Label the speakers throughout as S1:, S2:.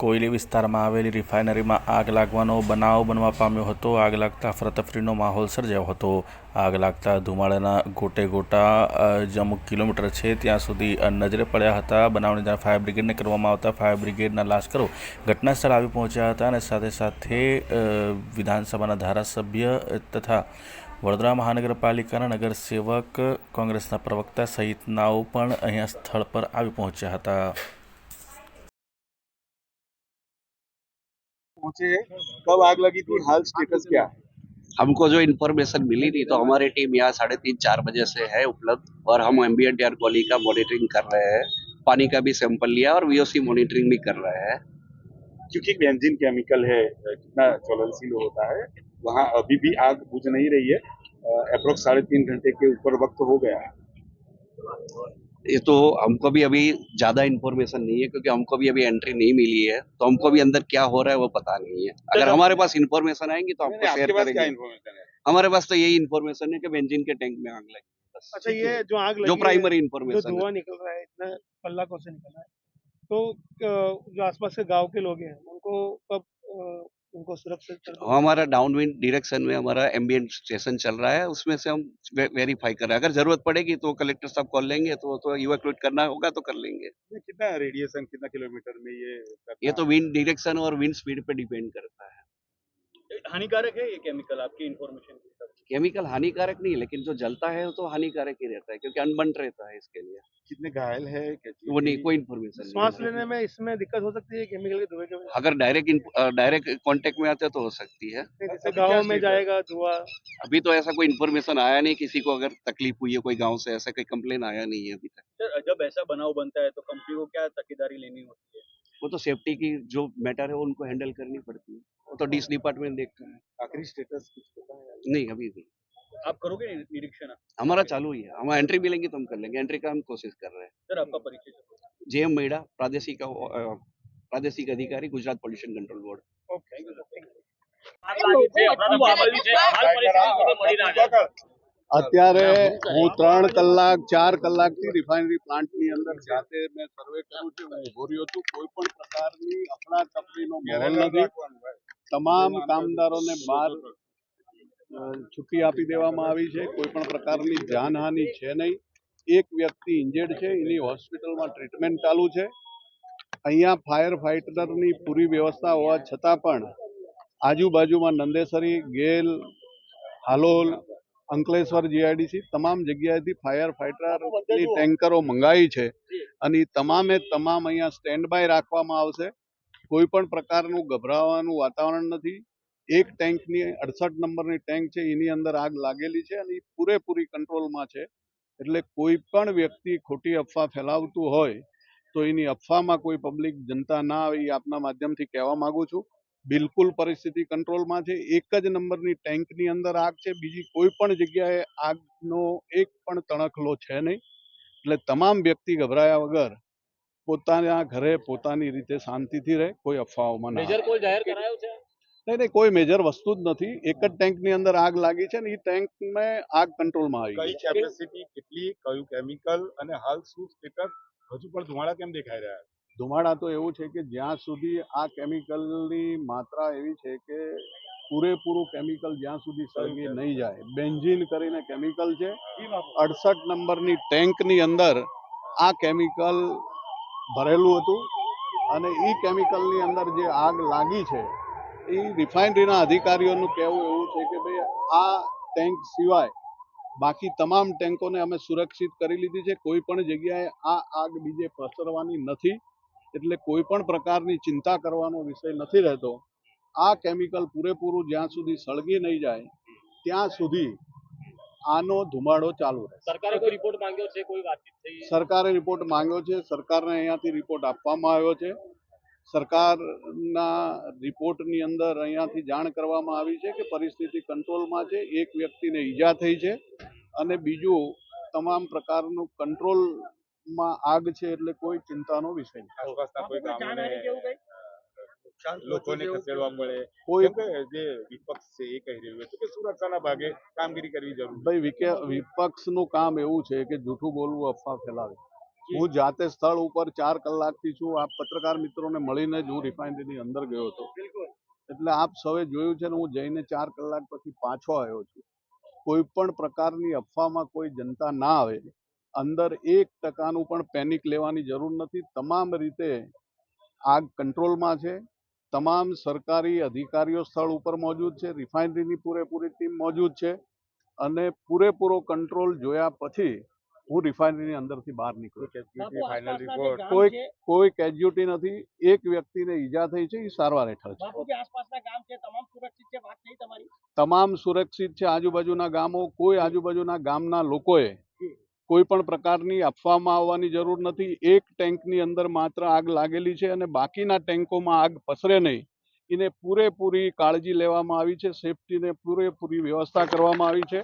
S1: કોયલી વિસ્તારમાં આવેલી રિફાઇનરીમાં આગ લાગવાનો બનાવ બનવા પામ્યો હતો. આગ લાગતા ફરતફરીનો માહોલ સર્જાયો હતો. આગ લાગતા ધુમાડાના ગોટે ગોટા જે અમુક કિલોમીટર છે ત્યાં સુધી નજરે પડ્યા હતા. બનાવની જાણ ફાયર બ્રિગેડને કરવામાં આવતા ફાયર બ્રિગેડના લાશ્કરો ઘટનાસ્થળ આવી પહોંચ્યા હતા અને સાથે સાથે વિધાનસભાના ધારાસભ્ય તથા વડોદરા મહાનગરપાલિકાના નગરસેવક કોંગ્રેસના પ્રવક્તા સહિતનાઓ પણ અહીંયા સ્થળ પર આવી પહોંચ્યા હતા.
S2: पहुँचे हैं कब आग लगी थी हाल स्टेटस क्या है?
S3: हमको जो इन्फॉर्मेशन मिली थी तो हमारी टीम यहाँ साढ़े तीन चार बजे से है उपलब्ध और हम एम्बियंट एयर क्वालिटी का मॉनिटरिंग कर रहे हैं। पानी का भी सैंपल लिया और वीओसी मॉनिटरिंग भी कर रहे हैं।
S2: क्योंकि बेंजीन केमिकल है कितना ज्वलनशील होता है वहाँ अभी भी आग बुझ नहीं रही है अप्रोक्स साढ़े तीन घंटे के ऊपर वक्त हो गया है।
S3: ये तो हमको भी अभी ज़्यादा इन्फॉर्मेशन नहीं है क्योंकि हमको भी अभी एंट्री नहीं मिली है। तो हमको भी अंदर क्या हो रहा है वो पता नहीं है। अगर हमारे पास इन्फॉर्मेशन आएँगी तो आपको शेयर करेंगे। हमारे पास तो यही इन्फॉर्मेशन है कि बेंजीन के टैंक में आग लगी
S4: अच्छा ये जो आग लगी
S3: जो प्राइमरी इन्फॉर्मेशन
S4: धुआँ निकल रहा है इतना कलाकों से निकल रहा है। तो जो आसपास के गाँव के लोग हैं उनको कब उनको सुरक्षित कर
S3: हमारा डाउन विंड डिरेक्शन में हमारा एम्बियंट स्टेशन चल रहा है उसमें से हम वेरीफाई कर रहे हैं। अगर ज़रूरत पड़ेगी तो कलेक्टर साहब कॉल लेंगे तो तो इवैक्यूएट करना होगा तो कर लेंगे।
S2: कितना रेडिएशन कितना किलोमीटर में ये
S3: ये तो विंड डिरेक्शन और विंड स्पीड पे डिपेंड करता है।
S5: हानिकारक है ये केमिकल आपकी इन्फॉर्मेशन के हिसाब से?
S3: केमिकल हानिकारक नहीं है लेकिन जो जलता है वो तो हानिकारक ही रहता है क्योंकि अनबंट रहता है इसके लिए।
S2: कितने घायल है
S3: वो नहीं कोई इन्फॉर्मेशन
S4: श्वास लेने में इसमें दिक्कत हो सकती है केमिकल के धुएँ की वजह
S3: अगर डायरेक्ट डायरेक्ट कांटेक्ट में आते तो हो सकती है।
S4: जैसे
S2: अभी
S4: गाँव में जाएगा धुआँ।
S3: अभी तो ऐसा कोई इन्फॉर्मेशन आया नहीं किसी को अगर तकलीफ़ हुई है कोई गाँव से ऐसा कोई कंप्लेन आया नहीं है अभी तक।
S5: सर जब ऐसा बनाव बनता है तो कंपनी को क्या तकीदारी लेनी होती है?
S3: वो तो सेफ्टी की जो मैटर है वो उनको हैंडल करनी पड़ती है। वो तो डिस डिपार्टमेंट देखता है
S2: आखिरी स्टेटस कुछ पता है
S3: नहीं अभी नहीं
S5: आप करोगे नि- निरीक्षण
S3: हमारा चालू ही है हम एंट्री मिलेंगी तो हम कर लेंगे एंट्री का हम कोशिश कर रहे हैं
S5: सर आपका परिचय दो।
S3: जे एम मेड़ा प्रादेशिक अ, प्रादेशिक अधिकारी गुजरात पोल्यूशन कंट्रोल बोर्ड
S6: અત્યારે હું ત્રણ કલાક ચાર કલાકથી રિફાઇનરી પ્લાન્ટની અંદર જાતે મેં સર્વે કર્યું છે હું ઉભો રહ્યો છું કોઈ પણ પ્રકારની અફડાતફડીનો માહોલ નથી તમામ કામદારોને બહાર છુટ્ટી આપી દેવામાં આવી છે. કોઈ પણ પ્રકારની જાનહાનિ છે નહીં. એક વ્યક્તિ ઇન્જર્ડ છે. એની હોસ્પિટલમાં ટ્રીટમેન્ટ ચાલુ છે. અહીંયા ફાયર ફાઇટરની પૂરી વ્યવસ્થા હોવા છતાં પણ આજુબાજુમાં નંદેસરી ગેલ હાલોલ અંકલેશ્વર જીઆઈડીસી તમામ જગ્યાએથી ફાયર ફાઇટરની ટેન્કરો મંગાવી છે. અને તમામે તમામ અહીંયા સ્ટેન્ડ બાય રાખવામાં આવશે. કોઈ પણ પ્રકારનું ગભરાવાનું વાતાવરણ નથી. એક ટેન્કની અડસઠ નંબરની ટેન્ક છે એની અંદર આગ લાગેલી છે અને એ પૂરેપૂરી કંટ્રોલમાં છે. એટલે કોઈ પણ વ્યક્તિ ખોટી અફવા ફેલાવતું હોય તો એની અફવામાં કોઈ પબ્લિક જનતા ના આવે એ આપના માધ્યમથી કહેવા માંગુ છું. બિલકુલ પરિસ્થિતિ કંટ્રોલમાં છે. એક જ નંબરની ટેન્કની અંદર આગ છે. બીજી કોઈ પણ જગ્યાએ આગનો એક પણ તણખલો છે નહીં. એટલે તમામ વ્યક્તિ ગભરાયા વગર પોતાના ઘરે પોતાની રીતે શાંતિથી રહે કોઈ અફવાઓમાં ના આવે.
S5: કોઈ જાહેર કરાયો છે?
S6: નહીં નહીં કોઈ મેજર વસ્તુ જ નથી. એક જ ટેન્કની અંદર આગ લાગી છે ને એ ટેન્કમાં આગ કંટ્રોલમાં આવી ગઈ
S2: કઈ કેપેસિટી કેટલી કયું કેમિકલ અને હાલ શું સ્ટેટસ હજુ પણ ધુમાડા કેમ દેખાઈ રહ્યા છે?
S6: ધુમાડા તો એવું છે કે જ્યાં સુધી આ કેમિકલની માત્રા એવી છે કે પૂરેપૂરું કેમિકલ જ્યાં સુધી સળગી નહીં જાય. બેન્ઝીન કરીને કેમિકલ છે. અડસઠ નંબરની ટેન્કની અંદર આ કેમિકલ ભરેલું હતું અને એ કેમિકલની અંદર જે આગ લાગી છે એ રિફાઇનરીના અધિકારીઓનું કહેવું એવું છે કે ભાઈ, આ ટેન્ક સિવાય બાકી તમામ ટેન્કોને અમે સુરક્ષિત કરી લીધી છે. કોઈ પણ જગ્યાએ આ આગ બીજે પ્રસરવાની નથી, એટલે કોઈ પણ પ્રકારની ચિંતા કરવાનો વિષય નથી રહેતો. આ કેમિકલ પૂરેપૂરું જ્યાં સુધી સળગી નહીં જાય, ત્યાં સુધી આનો ધુમાડો ચાલુ રહે
S5: સરકારે કોઈ રિપોર્ટ માંગ્યો છે? કોઈ વાતચીત થઈ?
S6: સરકારે રિપોર્ટ માંગ્યો છે. સરકારને અહીંયાથી રિપોર્ટ આપવામાં આવ્યો છે. સરકારના રિપોર્ટની અંદર અહીંયાથી જાણ કરવામાં આવી છે કે પરિસ્થિતિ કંટ્રોલમાં છે. એક વ્યક્તિને ઈજા થઈ છે અને બીજું તમામ પ્રકારનું કંટ્રોલમાં આગ છે એટલે કોઈ ચિંતાનો વિષય નથી.
S2: લોકોને ખસેડવા મળે
S6: કોઈ
S2: જે વિપક્ષ છે એ કહી રહ્યું હતું કે સુરક્ષાના ભાગે કામગીરી કરવી જરૂરી
S6: ભાઈ વિકે વિપક્ષનું કામ એવું છે કે જૂઠું બોલવું અફવા ફેલાવે. હું જાતે સ્થળ ઉપર ચાર કલાકથી છું. આપ પત્રકાર મિત્રોને મળીને જ હું રિફાઇનરીની અંદર ગયો હતો. એટલે આપ સૌએ જોયું છે ને હું જઈને ચાર કલાક પછી પાછો આવ્યો છું. કોઈ પણ પ્રકારની અફવામાં કોઈ જનતા ના આવે. અંદર એક ટકાનું પણ પેનિક લેવાની જરૂર નથી. તમામ રીતે આગ કંટ્રોલમાં છે. તમામ સરકારી અધિકારીઓ સ્થળ ઉપર મોજૂદ છે રિફાઇનરીની પૂરેપૂરી ટીમ મોજૂદ છે અને પૂરેપૂરો કંટ્રોલ જોયા પછી હું રિફાઇનરીની અંદરથી બહાર નીકળ્યો કોઈ કોઈ કેજ્યુટી નથી એક વ્યક્તિને ઈજા થઈ છે એ સારવાર હેઠળ છે.
S4: બાપુ જે આસપાસના ગામ છે તમામ સુરક્ષિત છે વાત થઈ તમારી?
S6: તમામ સુરક્ષિત છે આજુબાજુના ગામો કોઈ આજુબાજુના ગામના લોકોએ કોઈ પણ પ્રકારની અફવામાં આવવાની જરૂર નથી. એક ટેન્કની અંદર માત્ર આગ લાગેલી છે અને બાકીના ટેન્કોમાં આગ પસરે નહીં. એને પૂરેપૂરી કાળજી લેવામાં આવી છે. સેફટીને પૂરેપૂરી વ્યવસ્થા કરવામાં આવી છે.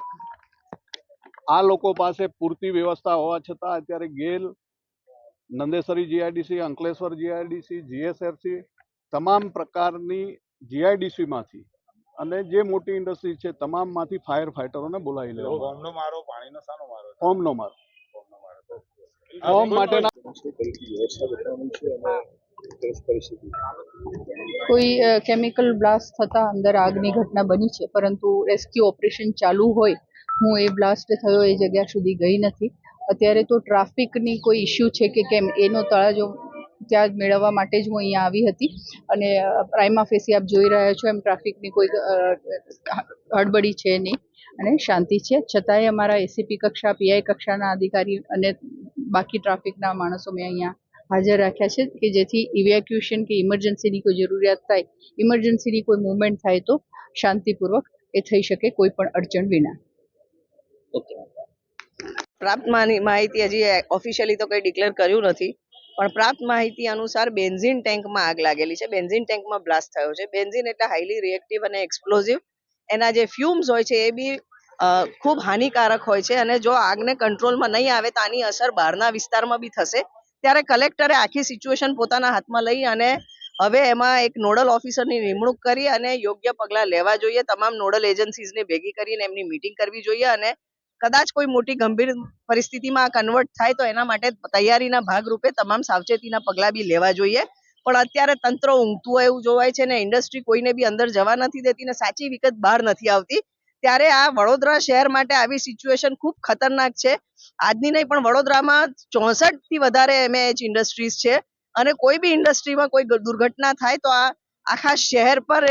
S6: આ લોકો પાસે પૂરતી વ્યવસ્થા હોવા છતાં અત્યારે GAIL, Nandesari GIDC, Ankleshwar GIDC GSFC તમામ પ્રકારની જીઆઈડીસીમાંથી અને જે મોટી ઇન્ડસ્ટ્રી છે તમામમાંથી ફાયર ફાઈટરોને બોલાવી લેવામાં
S2: બોમ્બનો મારો પાણીનો સાનો મારો?
S6: ફોર્મનો મારો. ફોર્મ માટેના
S7: કોઈ કેમિકલ બ્લાસ્ટ થતા અંદર આગની ઘટના બની છે પરંતુ રેસ્ક્યુ ઓપરેશન ચાલુ હોય હું એ બ્લાસ્ટ થયો એ જગ્યા સુધી ગઈ નથી. અત્યારે તો ટ્રાફિકની કોઈ ઇશ્યુ છે કે કેમ એનો તળાજો ત્યાં મેળવવા માટે જ હું અહીંયા આવી હતી. અને પ્રાઇમા ફેસી આપ જોઈ રહ્યા છો એમ ટ્રાફિકની કોઈ હડબડી છે નહીં. અને શાંતિ છે. છતાંય અમારા એસીપી કક્ષા પીઆઈ કક્ષાના અધિકારી અને બાકી ટ્રાફિકના માણસો મેં અહીંયા હાજર રાખ્યા છે કે જેથી ઇવેક્યુએશન કે ઇમરજન્સીની કોઈ જરૂરિયાત થાય ઇમરજન્સીની કોઈ મુવમેન્ટ થાય તો શાંતિપૂર્વક એ થઈ શકે કોઈ પણ અડચણ વિના.
S8: પ્રાપ્ત માહિતી હજી ઓફિશિયલી તો કંઈ ડિક્લેર કર્યું નથી. પણ પ્રાપ્ત માહિતી અનુસાર બેન્ઝિન ટેન્કમાં આગ લાગેલી છે. બેન્ઝિન ટેન્કમાં બ્લાસ્ટ થયો છે. બેન્ઝિન એટલે હાઈલી રિએક્ટિવ અને એક્સપ્લોઝિવ એના જે ફ્યુમ્સ હોય છે એ બી ખૂબ હાનિકારક હોય છે અને જો આગને કંટ્રોલમાં નહીં આવે તો આની અસર બહારના વિસ્તારમાં બી થશે. ત્યારે કલેક્ટરે આખી સિચ્યુએશન પોતાના હાથમાં લઈ અને હવે એમાં એક નોડલ ઓફિસરની નિમણૂક કરી અને યોગ્ય પગલાં લેવા જોઈએ. તમામ નોડલ એજન્સીઝને ભેગી કરીને એમની મિટિંગ કરવી જોઈએ અને કદાચ કોઈ મોટી ગંભીર પરિસ્થિતિમાં કન્વર્ટ થાય તો એના માટે તૈયારીના ભાગરૂપે તમામ સાવચેતીના પગલાં બી લેવા જોઈએ. પણ અત્યારે તંત્ર ઊંઘતું હોય એવું જોવાય છે ને ઇન્ડસ્ટ્રી કોઈને બી અંદર જવા નથી દેતી ને સાચી વિગત બહાર નથી આવતી. ત્યારે આ વડોદરા શહેર માટે આવી સિચ્યુએશન ખૂબ ખતરનાક છે. આજની નહીં, પણ વડોદરામાં ચોસઠથી વધારે એમએચ ઇન્ડસ્ટ્રીઝ છે. અને કોઈ બી ઇન્ડસ્ટ્રીમાં કોઈ દુર્ઘટના થાય તો આ આખા શહેર પર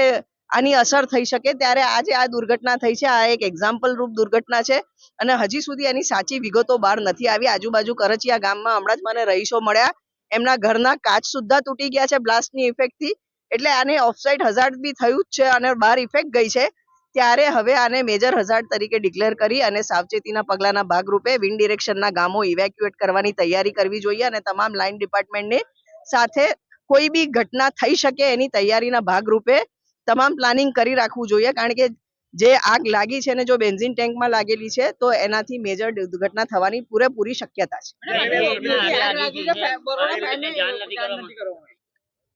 S8: આની અસર થઈ શકે ત્યારે આજે આ દુર્ઘટના થઈ છે. આ એક એક્ઝામ્પલ રૂપ દુર્ઘટના છે અને હજી સુધી એની સાચી વિગતો બહાર નથી આવી. આજુબાજુ કરચિયા ગામમાં હમણાં જ મને રહીશો મળ્યા. એમના ઘરના કાચ સુદ્ધા તૂટી ગયા છે બ્લાસ્ટની ઇફેક્ટથી એટલે આને ઓફસાઇડ હઝાર્ડ બી થયું જ છે અને બહાર ઇફેક્ટ ગઈ છે. ત્યારે હવે આને મેજર હઝાર્ડ તરીકે ડિક્લેર કરી અને સાવચેતીના પગલાના ભાગરૂપે વિન્ડ ડિરેક્શનના ગામો ઇવેક્યુએટ કરવાની તૈયારી કરવી જોઈએ અને તમામ લાઇન ડિપાર્ટમેન્ટની સાથે કોઈ બી ઘટના થઈ શકે એની તૈયારીના ભાગરૂપે તમામ પ્લાનિંગ કરી રાખવું જોઈએ કારણ કે જે આગ લાગી છે ને જો બેન્ઝિન ટેન્કમાં લાગેલી છે તો એનાથી મેજર દુર્ઘટના થવાની પૂરેપૂરી શક્યતા છે.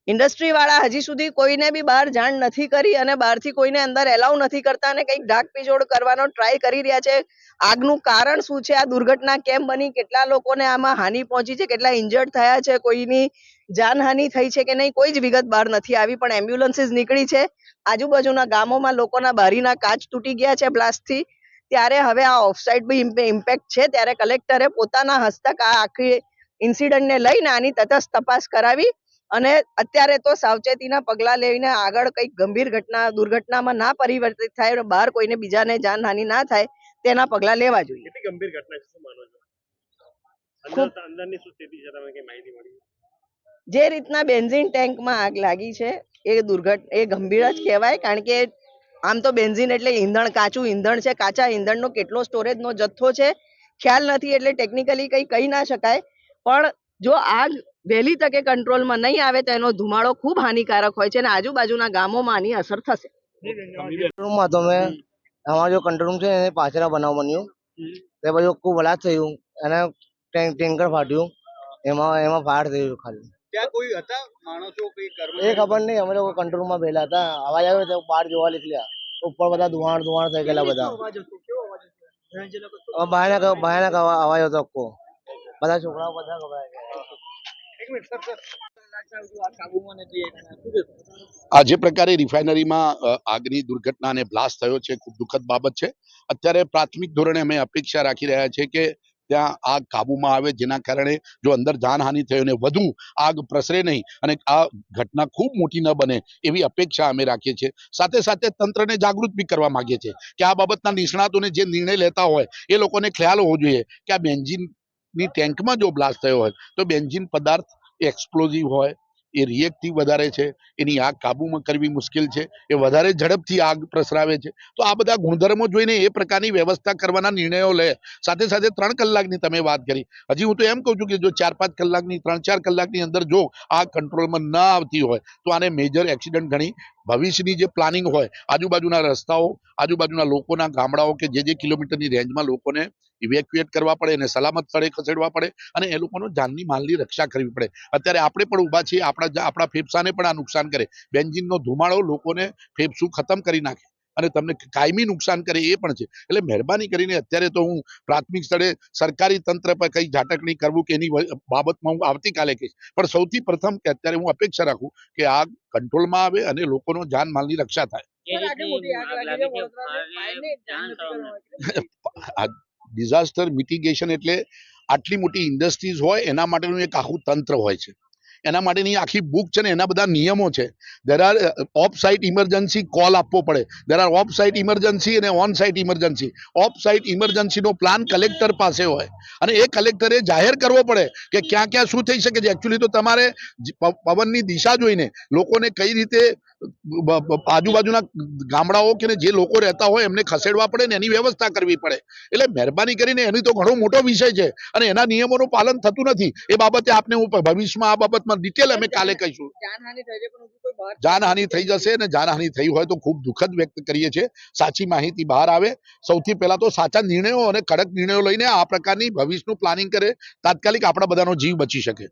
S8: ઇન્ડસ્ટ્રી વાળા હજી સુધી કોઈને બી બહાર જાણ નથી કરી અને બહારથી કોઈને અંદર એલાઉ નથી કરતા અને કંઈક ઢાક પીજોડ કરવાનો ટ્રાય કરી રહ્યા છે. આગનું કારણ શું છે? આ દુર્ઘટના કેમ બની? કેટલા લોકોને આમાં હાનિ પહોંચી છે? કેટલા ઇન્જર્ડ થયા છે? કોઈની જાનહાનિ થઈ છે કે નહીં કોઈ જ વિગત બહાર નથી આવી પણ એમ્બ્યુલન્સીસ નીકળી છે. આજુબાજુના ગામોમાં લોકોના બારીના કાચ તૂટી ગયા છે બ્લાસ્ટથી. ત્યારે હવે આ ઓફસાઇડ બી ઇમ્પેક્ટ છે. ત્યારે કલેક્ટરે પોતાના હસ્તક આ આખી ઇન્સિડન્ટને લઈને આની તટસ્થ તપાસ કરાવી અને અત્યારે તો સાવચેતીના પગલાં લઈને આગળ કંઈક ગંભીર ઘટના દુર્ઘટનામાં ના પરિવર્તિત થાય અને બહાર કોઈને બીજાને જાનહાનિ ના થાય તેના પગલાં લેવા જોઈએ.
S5: ગંભીર ઘટના છે શું માનો છો? અંદરની શું સ્થિતિ છે? તમને કઈ માહિતી મળી?
S8: જે રીતના બેન્ઝિન ટેન્કમાં આગ લાગી છે, એ દુર્ઘટ, એ ગંભીર જ કહેવાય, કારણ કે આમ તો બેન્ઝિન એટલે ઈંધણ, કાચું ઈંધણ છે, કાચા ઈંધણનો કેટલો સ્ટોરેજનો જથ્થો છે, ખ્યાલ નથી એટલે ટેકનિકલી કંઈ કહી ના શકાય, પણ જો આગ વહેલી તકે કંટ્રોલમાં નહીં આવે, તો એનો ધુમાડો ખૂબ હાનિકારક હોય છે અને આજુબાજુના ગામોમાં આની અસર થશે.
S9: રૂમમાં તો મેં અમારો જો કંટ્રોલ છે, એને પાછળ બનાવ બન્યું. તે પછી ખૂબ વલાદ થયું, અને ટેન્કર ફાટ્યું. એમાં એમાં ફાયર થયું ખાલી.
S6: ત્યાં કોઈ હતા? માણસો કઈ
S9: એ ખબર નહીં. અમે લોકો કંટ્રોલ રૂમમાં હતા. અવાજ આવ્યો તો બહાર જોવા નીકળ્યા. ઉપર બધા ધુવાણ ધુવાણ થઈ ગયેલા બધા. ભયાનક ભયાનક અવાજ હતો આખો. બધા છોકરાઓ બધા ગભરાઈ ગયા.
S10: એક મિનિટ સર સર.
S11: આ જે પ્રકારે રિફાઇનરીમાં આગની દુર્ઘટના અને બ્લાસ્ટ થયો છે. ખૂબ દુઃખદ બાબત છે. અત્યારે પ્રાથમિક ધોરણે અમે અપેક્ષા રાખી રહ્યા છે કે ત્યાં આગ કાબુમાં આવે, જેના કારણે જો અંદર જાનહાનિ થઈ અને વધુ આગ પ્રસરે નહીં અને આ ઘટના ખૂબ મોટી ન બને એવી અપેક્ષા અમે રાખીએ છીએ. સાથે સાથે તંત્રને જાગૃત બી કરવા માંગીએ છીએ કે આ બાબતના નિષ્ણાતોને જે નિર્ણય લેતા હોય, એ લોકોને ખ્યાલ હોવો જોઈએ કે આ બેન્ઝિનની ટેન્કમાં જો બ્લાસ્ટ થયો હોય, તો બેન્ઝિન પદાર્થ એક્સપ્લોઝિવ હોય એ રિએક્ટિવ વધારે છે, એની આગ કાબૂમાં કરવી મુશ્કેલ છે, એ વધારે ઝડપથી આગ પ્રસરાવે છે. તો આ બધા ગુણધર્મો જોઈને એ પ્રકારની વ્યવસ્થા કરવાના નિર્ણયો લે. સાથે સાથે ત્રણ કલાકની તમે વાત કરી. હજી હું તો એમ કહું છું કે જો ચાર પાંચ કલાકની, ત્રણ ચાર કલાકની અંદર જો આગ કંટ્રોલમાં ન આવતી હોય, તો આને મેજર એક્સિડન્ટ ગણી ભવિષ્યની જે પ્લાનિંગ હોય, આજુબાજુના રસ્તાઓ, આજુબાજુના લોકોના ગામડાઓ કે જે જે કિલોમીટરની રેન્જમાં લોકોને ઇવેક્યુએટ કરવા પડે અને સલામત સ્થળે ખસેડવા પડે અને એ લોકોનો જાનની માલની રક્ષા કરવી પડે. અત્યારે આપણે પણ ઊભા છીએ આપણા આપણા ફેફસાને પણ આ નુકસાન કરે. બેન્જિનનો ધુમાડો લોકોને ફેફસું ખતમ કરી નાખે અને તમને કાયમી નુકસાન કરે એ પણ છે. એટલે મહેરબાની કરીને અત્યારે તો હું પ્રાથમિક સ્થળે સરકારી તંત્ર પર કઈ ઝાટકણી કરવું કે એની બાબતમાં હું આવતીકાલે કહીશ. પણ સૌથી પ્રથમ કે અત્યારે હું અપેક્ષા રાખું કે આ કંટ્રોલમાં આવે અને લોકોનો જાન માલની રક્ષા થાય. ડિઝાસ્ટર મિટિગેશન એટલે આટલી મોટી ઇન્ડસ્ટ્રીઝ હોય, એના માટેનું એક આખું તંત્ર હોય છે. એના માટેની આખી બુક છે ને, એના બધા નિયમો છે. There are off site emergency call આપવો પડે. There are off site emergency અને on site emergency off site ઇમરજન્સીનો plan collector પાસે હોય. અને એ કલેક્ટરે જાહેર કરવો પડે કે ક્યાં ક્યાં શું થઈ શકે છે. એકચ્યુઅલી તો તમારે પવનની દિશા જોઈને લોકોને કઈ રીતે આજુબાજુના ગામડાઓ કે જે લોકો રહેતા હોય એમને ખસેડવા પડે ને એની વ્યવસ્થા કરવી પડે. એટલે મહેરબાની કરીને એની તો ઘણો મોટો વિષય છે અને એના નિયમોનું પાલન થતું નથી. એ બાબતે આપને હું ભવિષ્યમાં આ બાબતમાં ડિટેલ અમે કાલે કહીશું. જાનહાનિ થઈ જશે અને જાનહાનિ થઈ હોય તો ખૂબ દુઃખદ વ્યક્ત કરીએ છીએ. સાચી માહિતી બહાર આવે. સૌથી પહેલા તો સાચા નિર્ણયો અને કડક નિર્ણયો લઈને આ પ્રકારની ભવિષ્યનું પ્લાનિંગ કરે. તાત્કાલિક આપણા બધાનો જીવ બચી શકે.